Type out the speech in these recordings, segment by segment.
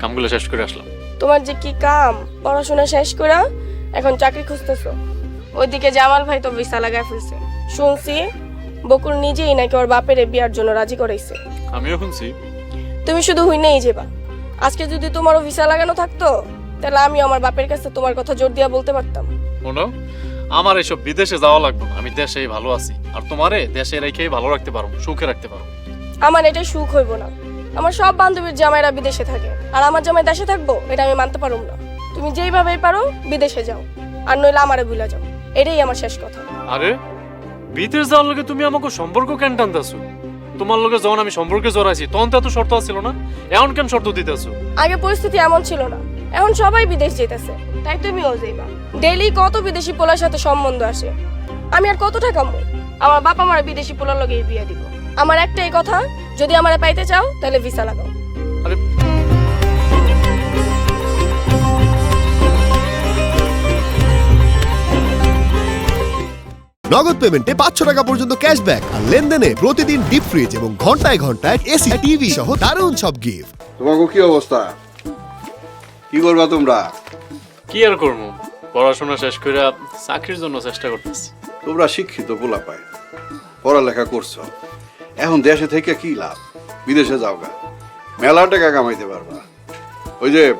কামগুলো শেষ করে আসলাম। তোমার যে কি কাম? পড়াশোনা শেষ করে এখন চাকরি খুঁজতেছো। ওইদিকে জামাল ভাই তো ভিসা লাগায় ফেলছে। শুনছি বকুল নিজেই নাকি ওর বাপের বিয়ার জন্য রাজি করাইছে। আমিও শুনছি। তুমি শুধু হুইনেই যেবা। আজকে যদি তোমারও ভিসা লাগানো থাকতো তাহলে আমি আমার বাপের কাছে তোমার কথা জোর দিয়া বলতে পারতাম। শোনো আমার এসব বিদেশে যাওয়া লাগবে না। আমি দেশেই ভালো আছি। আর তোমারে দেশে রেখেই ভালো রাখতে পারো সুখে রাখতে পারো আমার এটা সুখ হইব না। আমার সব বান্ধবীর জামাইরা বিদেশে থাকে। আর আমার জামাই দেশে থাকব এটা আমি মানতে পারুম না। তুমি যেইভাবেই পারো বিদেশে যাও। আর নইলে আমারে ভুলে যাও। এটাই আমার শেষ কথা। আরে বিদেশ যাওয়ার লগে তুমি আমাকে সম্পর্ক কেন টানতেছো? তোমার লগে যখন আমি সম্পর্কে জড়াইছি তখন তো এত শর্ত ছিল না? এখন কেন শর্ত দিতেছো? আগে পরিস্থিতি এমন ছিল না। এখন সবাই বিদেশ যেতেছে। তাই তুমিও যাইবা ডেইলি কত বিদেশি পোলার সাথে সম্বন্ধ আসে। আমি আর কত টাকা মো আমার বাবা আমার বিদেশি পোলার লগে বিয়ে দিব। আমার একটাই কথা যদি আমারে পাইতে চাও তাহলে ভিসা লাগাও। আরে নগদ পেমেন্টে পাঁচশো টাকা পর্যন্ত ক্যাশব্যাক আর লেনদেনে প্রতিদিন ডিপ ফ্রিজ এবং ঘন্টায় ঘন্টায় এসি টিভি সহ দারুণ সব গিফট তোমাকে কি অবস্থা? কি করবা তোমরা? কি আর করব? পড়াশোনা শেষ করে চাকরির জন্য চেষ্টা করতেছি। তোমরা শিক্ষিত পোলা পায় পড়ালেখা করছ। এখন দেশে থেকে কি লাভ? বিদেশে যাও গা মেলা টাকা কামাইতে পারবা। ওই যে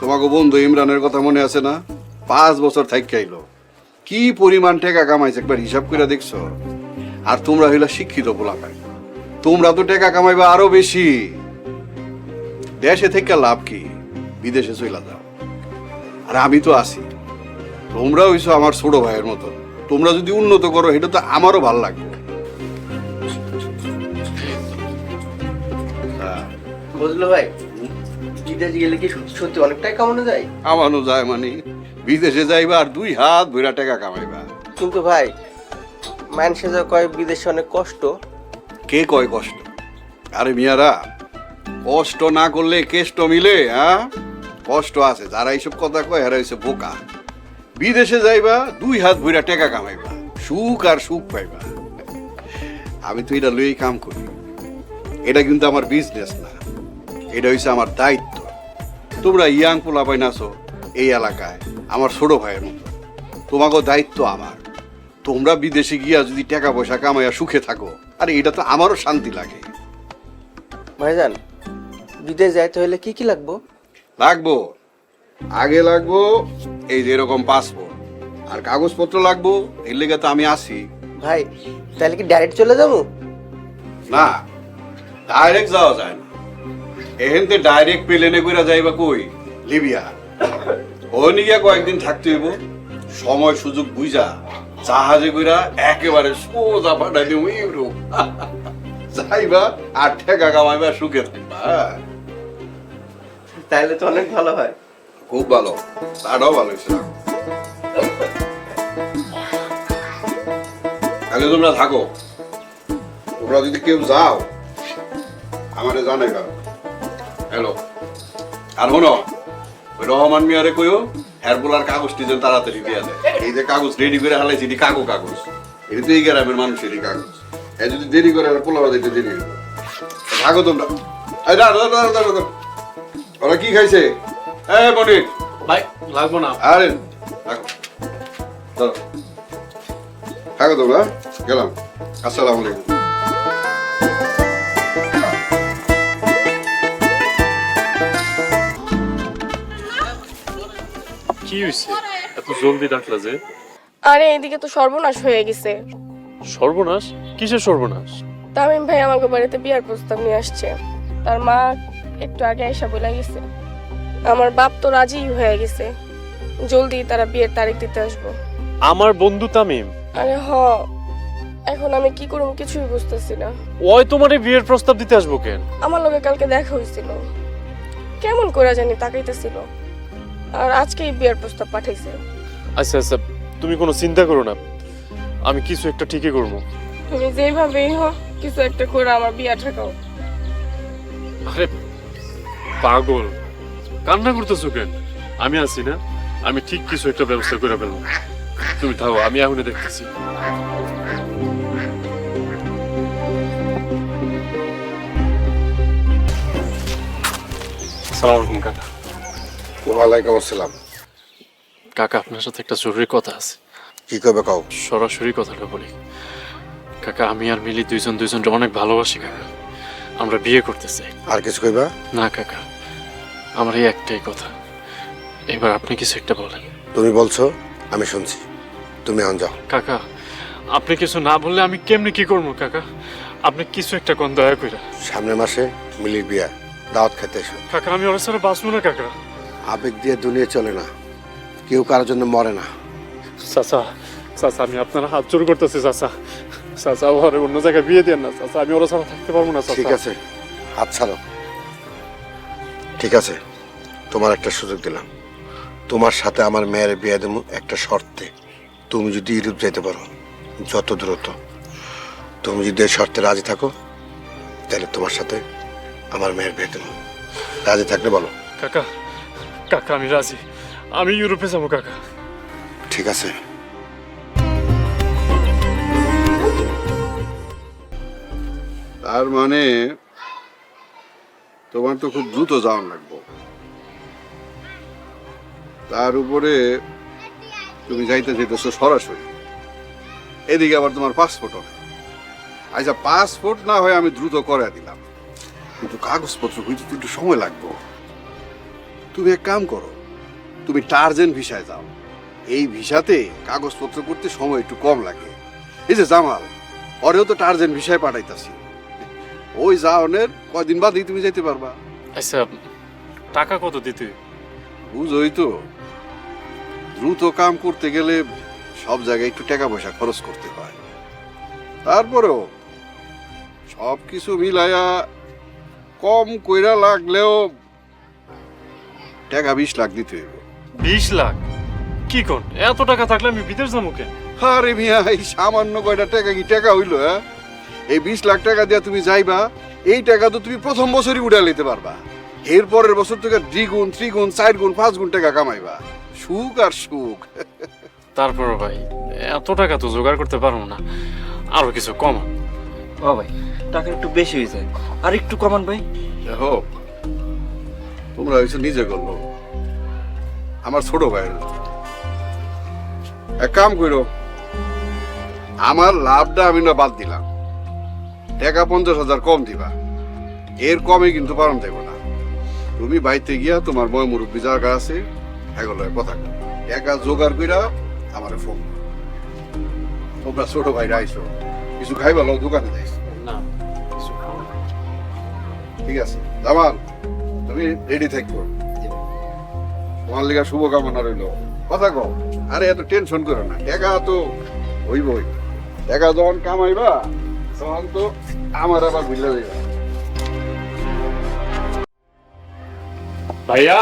তোমাকে বন্ধু ইমরানের কথা মনে আছে না? পাঁচ বছর থাইকে আইলো কি পরিমাণ টাকা কামাইছে একবার হিসাব করে দেখছ? আর তোমরা হইলা শিক্ষিত পোলা পায় তোমরা তো টাকা কামাইবা আরও বেশি। দেশে থেকে লাভ কি? বিদেশে চইলা যাও। আর আমি তো আছি। তোমরা হইছো আমার ছোট ভাইয়ের মতো। তোমরা যদি উন্নত করো এটা তো আমারও ভালো লাগবে। বুঝলো ভাই? বিদেশ গেলে কি সত্যি সত্যি অনেকটাই কামানো যায়? আমারও যায় মানে বিদেশে যাইবা আর দুই হাত ভইরা টাকা কামাইবা। কিন্তু ভাই মানুষে যা কয় বিদেশে অনেক কষ্ট? কে কয় কষ্ট? আরে মিয়ারা কষ্ট না করলে কেষ্ট মিলে হ্যাঁ? কষ্ট আছে যারা এইসব কথা কয় এরা হইছে বোকা। বিদেশে যাইবা দুই হাত ভইরা টাকা কামাইবা সুখ আর সুখ পাইবা। আমি তো এটা লইই কাম করি। এটা কিন্তু আমার বিজনেস না। এটা হইছে আমার দায়িত্ব। তোমরা ইয়াং পোলা পাই নাছো এই এলাকায় আমার ছোট ভাইয়ের মতো। তোমাকেও দায়িত্ব আমার। তোমরা বিদেশে গিয়া যদি টাকা পয়সা কামাইয়া সুখে থাকো আরে এটা তো আমারও শান্তি লাগে। ভাইজান বিদেশ যাইতে হলে কি কি লাগবো? লাগবো? আগে লাগবো এই যে এরকম পাসপোর্ট আর কাগজপত্র লাগবো এর লেগে তো আমি আসি ভাই তাহলে কি ডাইরেক্ট চলে যাব? না ডাইরেক্ট যাওয়া যায় না। এহেনতে ডাইরেক্ট প্লেনে করে যাইবা কই? লিবিয়া। ওই নিয়ে কয়েকদিন থাকতে হইব। সময় সুযোগ বুঝা জাহাজে কইরা একেবারে সোজা পাঠাই দিব ইউরোপ যাইবা আর ঠেকা কামাইবা সুখে থাকবা? তাহলে তো অনেক ভালো হয়। খুব ভালো। তারাও ভালো তাহলে তোমরা থাকো। তোমরা যদি কেউ যাও আমারে জানে গা হ্যালো আর শোনো ওই রহমান মিয়ারে কইও হেরবোলার কাগজটি যেন তাড়াতাড়ি দিয়া দেয়। এই যে কাগজ রেডি করে হালাইছি এটি কাগো কাগজ। এটা তো এই গ্রামের মানুষেরই কাগজ। এ যদি দেরি করে আর পোলাবা দিতে দেরি থাকো তোমরা। ওরা কি খাইছে? এ বনিক ভাই লাগবো না। আরে থাকো তোমরা গেলাম। আসসালামু আলাইকুম। কি হয়েছে এত জলদি ডাকলা যে? আরে এদিকে তো সর্বনাশ হয়ে গেছে। সর্বনাশ? কিসের সর্বনাশ? তামিম ভাই আমাকে বাড়িতে বিয়ার প্রস্তাব নিয়ে আসছে। তার মা একটু আগে এসে বলে গেছে আমার বাপ তো রাজি হয়ে গেছে। জলদি তারা বিয়ের তারিখ দিতে আসব। আমার বন্ধু তামিম? আরে হ। এখন আমি কি করব কিছুই বুঝতেছি না। ওই তোমারে বিয়ের প্রস্তাব দিতে আসব কেন? আমার লগে কালকে দেখা হয়েছিল কেমন করে জানি তাকাইতেছিল। আর আজকেই বিয়ের প্রস্তাব পাঠাইছে। আচ্ছা আচ্ছা তুমি কোনো চিন্তা করো না। আমি কিছু একটা ঠিকই করব। তুমি যেভাবেই হোক কিছু একটা করে আমার বিয়া ঠেকাও। আরে পাগল। কান্না করতেছো কেন? আমি আছি না আমি ঠিক কিছু একটা ব্যবস্থা করে ফেলব। তুমি থাকো আমি এখনই দেখতেছি। সালাম আলাইকুম কাকা। ওয়ালাইকুম আসসালাম। কাকা আপনার সাথে একটা জরুরি কথা আছে। কি করবে কও? সরাসরি কথাটা বলি। কাকা আমি আর মিলি দুইজন দুইজনকে অনেক ভালোবাসি কাকা। আমরা বিয়ে করতে চাই। আর কিছু কইবা? না কাকা। আমার এই একটাই কথা। এবার আপনি কিছু একটা বলেন। তুমি বলছো আমি শুনছি। তুমি এখন যাও। কাকা আপনি কিছু না বললে আমি কেমনি কি করব কাকা? আপনি কিছু একটা কোন দয়া কইরা। সামনের মাসে মিলির বিয়া। দাওয়াত খেতে এসো। কাকা আমি ওর সাথে বাঁচবো না কাকা। আবেগ দিয়ে দুনিয়া চলে না। কেউ কারোর জন্য মরে না। চাচা চাচা আমি আপনার হাত জোর করতেছি চাচা। চাচা ঘরে অন্য জায়গায় বিয়ে দেন না চাচা। আমি ওরা ছাড়া থাকতে পারব না ঠিক আছে হাত ছাড়ো। ঠিক আছে তোমার একটা সুযোগ দিলাম। তোমার সাথে আমার মেয়ের বিয়ে দেবো একটা শর্তে। তুমি যদি ইউরোপ যেতে পারো যত দ্রুত। তুমি যদি এই শর্তে রাজি থাকো তাহলে তোমার সাথে আমার মেয়ের বিয়ে দেবো। রাজি থাকলে বলো। কাকা কাকা, আমি রাজি। আমি ইউরোপে যাব, কাকা। ঠিক আছে। তার মানে তোমার তো খুব দ্রুত যাওয়ার লাগবো। তার উপরে তুমি যাইতে যেতেছো সরাসরি। এদিকে আবার তোমার পাসপোর্টও নেই আচ্ছা পাসপোর্ট না হয় আমি দ্রুত করে দিলাম। কিন্তু কাগজপত্র হইতে তো একটু সময় লাগবে। তুমি এক কাম করো তুমি টার্জেন ভিসায় যাও। এই ভিসাতে কাগজপত্র করতে সময় একটু কম লাগে। এই যে জামাল পরেও তো টার্জেন ভিসায় পাঠাইতাছি। ওই যাওনের কয়দিন বাদেই তুমি যাইতে পারবা। আচ্ছা টাকা কত দিতে? বুঝোই তো দ্রুত কাম করতে গেলে সব জায়গায় একটু টাকা পয়সা খরচ করতে হয়। তারপরেও সব কিছু মিলাইয়া কম কইরা লাগলেও টাকা বিশ লাখ দিতে হইব। বিশ লাখ? কি কোন? এত টাকা থাকলে আমি বিদেশ যাব কেন? আরে মিয়া এই সামান্য কয়টা টাকা কি টাকা হইল হ্যাঁ? এই বিশ লাখ টাকা দিয়া তুমি যাইবা এই টাকা তো তুমি প্রথম বছরই উঠা নিতে পারবা। এর পরের বছর থেকে দ্বিগুণ ত্রিগুণ চার গুণ পাঁচ গুণ টাকা কামাইবা। সুখ আর সুখ। তারপর ভাই এত টাকা তো জোগাড় করতে পারব না। আরও কিছু কমান ও ভাই টাকা একটু বেশি হয়ে যায়। আর একটু কমান ভাই। দেখো তোমরা হয়েছে নিজে করল। আমার ছোট ভাইয়ের এক কাম করো আমার লাভটা আমি না বাদ দিলাম। টাকা পঞ্চাশ হাজার কম দিবা। এর কমে কিন্তু পালন দেবো না। তুমি বাইতে গিয়া তোমার ময় মুরব্বী জায়গা আছে এগুলো কথা কও। টাকা জোগাড় কইরা আমার ফোন তোমরা ছোট ভাইরা আইসো কিছু খাইবা লও দোকানে যাইছো। না। ঠিক আছে জামাল। তুমি রেডি থাকব। তোমার লিগা শুভকামনা রইল। কথা কও আরে এত টেনশন করো না টাকা তো হইবই। টাকা যখন কামাইবা তখন তো আমার আবার বুঝলে যাইবা। ভাইয়া?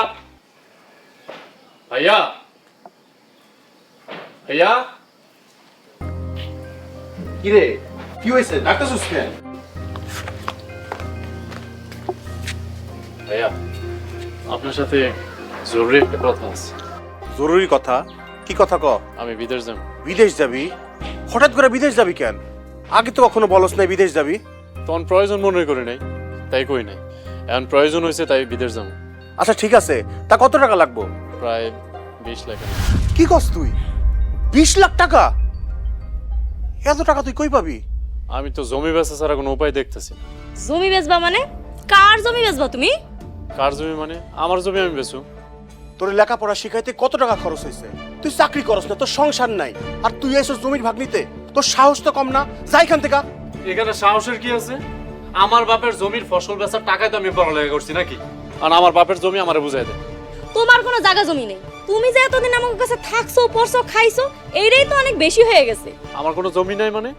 ভাইয়া? ভাইয়া? কি রে কি হয়েছে? ডাক্তার কেন? ভাইয়া আপনার সাথে জরুরি একটা কথা আছে। জরুরি কথা? কি কথা ক? আমি বিদেশ যাব। বিদেশ যাবি? হঠাৎ করে বিদেশ যাবি কেন? আগে তো কখনো বলস নাই বিদেশ যাবি? তখন প্রয়োজন মনে করে নাই তাই কই নাই। এখন প্রয়োজন হয়েছে তাই বিদেশ যাব। আচ্ছা ঠিক আছে। তা কত টাকা লাগবো? প্রায় বিশ লাখ কি কস তুই? বিশ লাখ টাকা? এত টাকা তুই কই পাবি? আমি তো জমি বেচা ছাড়া কোনো উপায় দেখতেছি জমি বেচবা মানে? কার জমি বেচবা তুমি? কার জমি মানে? আমার জমি আমি বেচু। তোর লেখাপড়া শিখাইতে কত টাকা খরচ হয়েছে তুই চাকরি করস না তোর সংসার নাই। আর তুই এসে জমির ভাগ নিতে তোর সাহস তো কম না। যাই এখান থেকে। এখানে সাহসের কি আছে? আমার বাপের জমির ফসল বেচার টাকায় তো আমি পড়ালেখা করছি নাকি? আর আমার বাপের জমি আমারে বুঝাই দেয় তোমার কোনো জায়গা জমি নেই। তুমি যে এতদিন আমার কাছে থাকছো পড়ছো খাইছো এইটাই তো অনেক বেশি হয়ে গেছে। আমার কোনো জমি নাই মানে?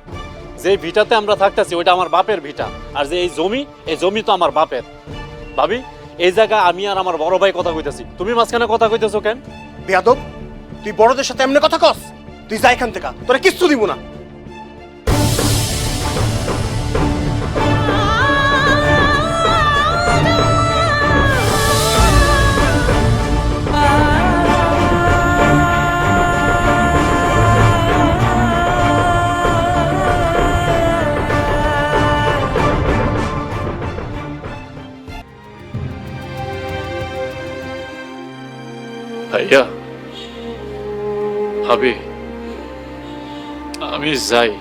যে ভিটাতে আমরা থাকতেছি ওইটা আমার বাপের ভিটা। আর যে এই জমি এই জমি তো আমার বাপের। ভাবি এই জায়গায় আমি আর আমার বড় ভাই কথা কইতেছি। তুমি মাঝখানে কথা কইতেছো কেন? বেয়াদব, তুই বড়দের সাথে এমনি কথা কস। তুই যা এখান থেকে, তোরা কিচ্ছু দিব না। ভাইয়া ভাবি আমি যাই।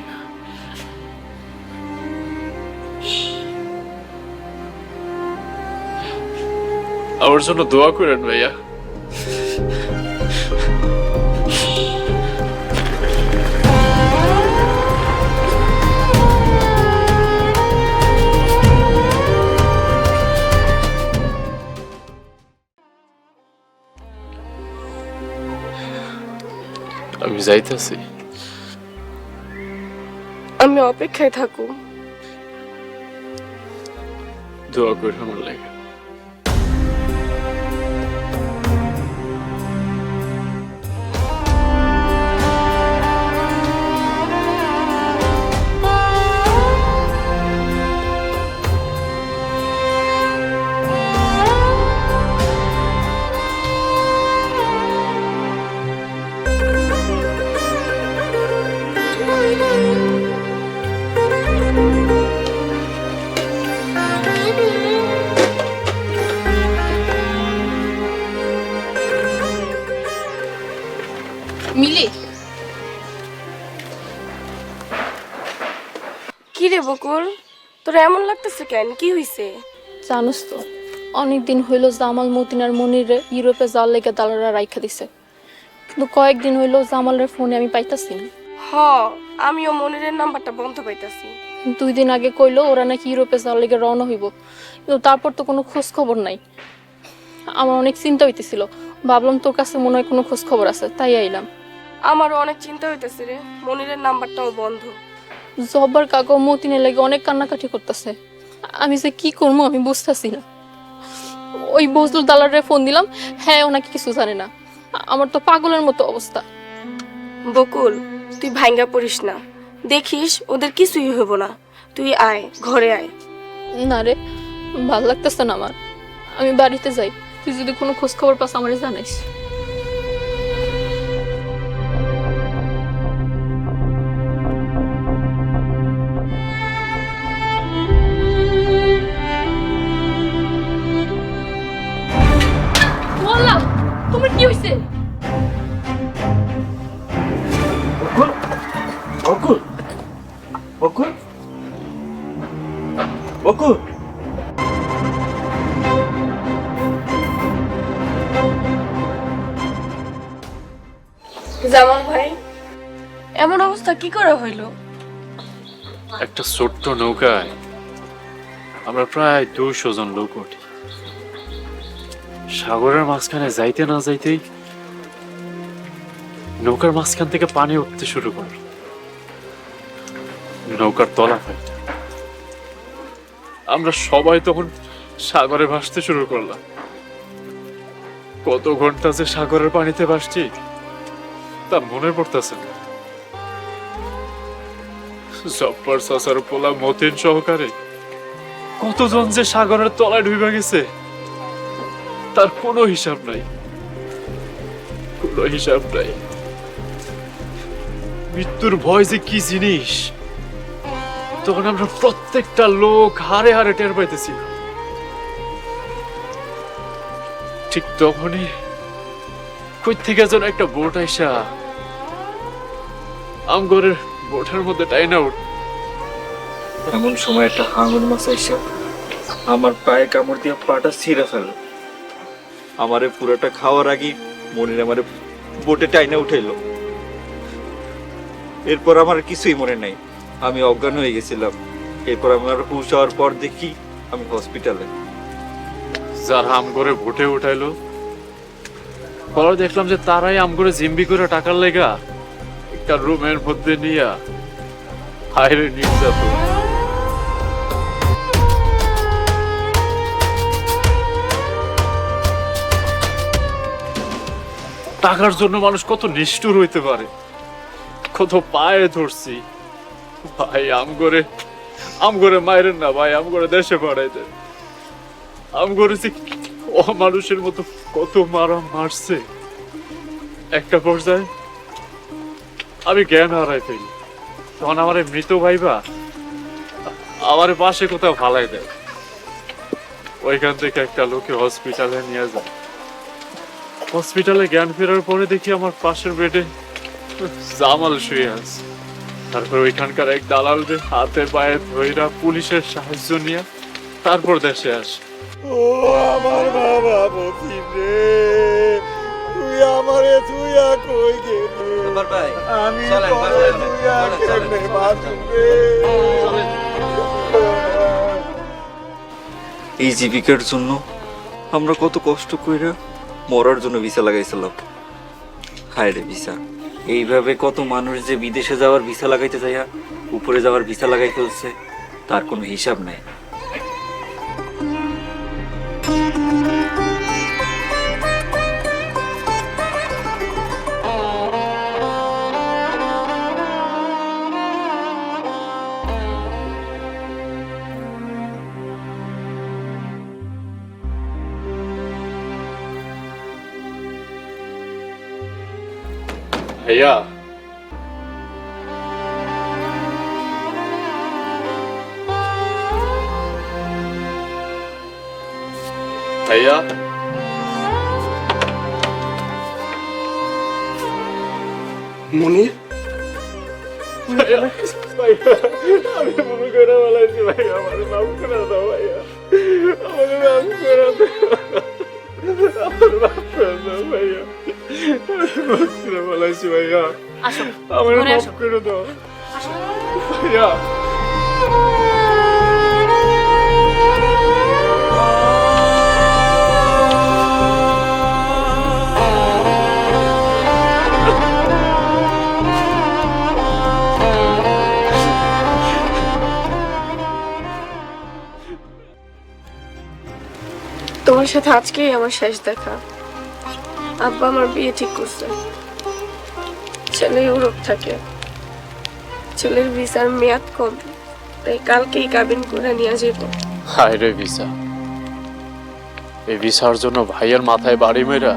আমার জন্য দোয়া করেন ভাইয়া। যাইতেছি। আমি অপেক্ষায় থাকুম। দোয়া করে আমার লাগে বকুল তোর এমন লাগতেছে কেন? কি হইছে? জানোস তো অনেক দিন হইল জামাল মতিন আর মনিরে ইউরোপে যাওয়ার লেগে দালারা রাইখা দিছে। কিন্তু কয়েকদিন হইল জামালের ফোনে আমি পাইতাছি না। হ আমিও মনিরের নাম্বারটা বন্ধ পাইতাছি। দুই দিন আগে কইলো ওরা নাকি ইউরোপে যাওয়ার লেগে রওনা হইব। কিন্তু তারপর তো কোনো খোঁজ খবর নাই। আমার অনেক চিন্তা হইতেছিল। ভাবলাম তোর কাছে মনে হয় কোনো খোঁজ খবর আছে তাই আইলাম। আমারও অনেক চিন্তা হইতেছে রে। মনিরের নাম্বারটাও বন্ধ। জব্বার কাকা মতিনের লাগে অনেক কান্নাকাটি করতেছে। আমি যে কি করব আমি বুঝতেছি না। ওই বজলুর দালারে ফোন দিলাম হ্যাঁ ওনাকে কিছু জানে না। আমার তো পাগলের মতো অবস্থা। বকুল তুই ভাঙ্গা পড়িস না। দেখিস ওদের কিছুই হইব না। তুই আয় ঘরে আয়। না রে ভালো লাগতেছে না আমার। আমি বাড়িতে যাই। তুই যদি কোনো খোঁজ খবর পাস আমারে জানাইস। করে হইল? একটা ছোট্ট নৌকায় আমরা প্রায় দুইশো জন লোক উঠি সাগরের মাঝখানে যাইতে না যাইতেই নৌকার মাঝখান থেকে পানি উঠতে শুরু করে নৌকার তলা আমরা সবাই তখন সাগরে ভাসতে শুরু করলাম। কত ঘণ্টা যে সাগরের পানিতে ভাসছি, তা মনে পড়তেছে না। জব্বার সাসার পোলা মতিন সহকারে। কতজন যে সাগরের তলায় ডুবে গেছে, তার কোনো হিসাব নাই। কোনো হিসাব নাই। মৃত্যুর ভয় যে কি জিনিস? তখন আমরা প্রত্যেকটা লোক হারে হারে টের পাইতেছি ঠিক তখনই কই থেকে যেন একটা বোট আইসা আমগরের বোটের মধ্যে টাইনা উঠ এমন সময় একটা হাঙর মাছ এসে আমার পায়ে কামড় দিয়ে পাটা ছিঁড়ে ফেল। আমারে পুরোটা খাওয়ার আগে মনির আমারে বোটে টাইনা উঠাইলো। এরপর আমার কিছুই মনে নাই। আমি অজ্ঞান হয়ে গেছিলাম। এরপর আমার হুশ হওয়ার পর দেখি আমি হসপিটালে। যারা আম করে ভোটে উঠাইলো পরে দেখলাম যে তারাই আম করে জিম্বি করে টাকার লেগা। একটা রুমের মধ্যে নিয়া হাইরে নির্যাতন টাকার জন্য মানুষ কত নিষ্ঠুর হইতে পারে। কত পায়ে ধরছি। ভাই আম করে আম করে মায়ের না ভাই আম করে দেশে পাঠাই দেন। আম করেছি ও মানুষের মতো কত মারা মারছে। একটা পর্যায়ে আমি জ্ঞান হারাই ফেলি। তখন আমার মৃত ভাইবা, আমার পাশে কোথাও ফালাই দেয়। ওইখান থেকে একটা লোকে হসপিটালে নিয়ে যায়। হসপিটালে জ্ঞান ফেরার পরে দেখি আমার পাশের বেডে জামাল শুয়ে আছে। তারপর ওইখানকার এক দালালরে হাতে পায়ে ধইরা পুলিশের সাহায্য নিয়ে তারপর দেশে আসে। ও আমার বাবা রে। আমারে তুই কই গেলি? আমি পরে তুই আর কেমনে বাঁচব? এই জীবিকার জন্য আমরা কত কষ্ট কইরা মরার জন্য ভিসা লাগাইছিলাম হায় রে ভিসা। এইভাবে কত মানুষ যে বিদেশে যাওয়ার ভিসা লাগাইতে যাইয়া উপরে যাওয়ার ভিসা লাগাই ফেলছে তার কোনো হিসাব নাই। ভাইয়া। ভাইয়া। করে আমার মাফ করে করে বলেছি ভাইয়া। আসো। আমার ঘরে মাফ আসো। করে দাও। ভাইয়া। তোমার সাথে আজকেই আমার শেষ দেখা। আব্বা আমার বিয়ে ঠিক করছে। ছেলে ইউরোপ থাকে। ছেলের ভিসার মেয়াদ কম। তাই কালকেই কাবিন করে নিয়ে যাব হায় রে ভিসা। এই ভিসার জন্য ভাইয়ের মাথায় বাড়ি মেরা।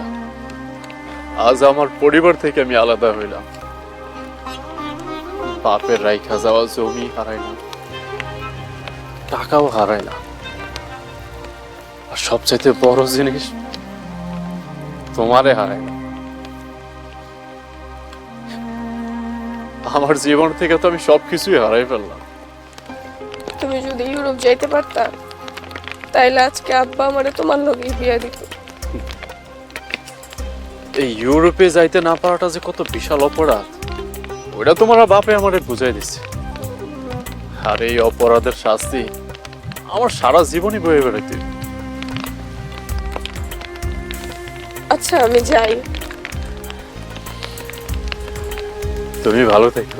আজ আমার পরিবার থেকে আমি আলাদা হইলাম। বাপের রাইখা যাওয়া জমি হারাইলাম টাকাও হারাইলাম আর সবচেয়ে বড় জিনিস তোমারে হারাইলাম আমার জীবন থেকে তো আমি সবকিছুই হারাই ফেললাম। তুমি যদি ইউরোপ যাইতে পারতা তাইলে আজকে আব্বা আমারে তোমার লগে বিয়ে দিত। এই ইউরোপে যাইতে না পারাটা যে কত বিশাল অপরাধ ওইটা তোমার বাপে আমারে বুঝাই দিছে। আর এই অপরাধের শাস্তি আমার সারা জীবনই বয়ে বেড়াইতে আচ্ছা আমি যাই। তুমি ভালো থেকো।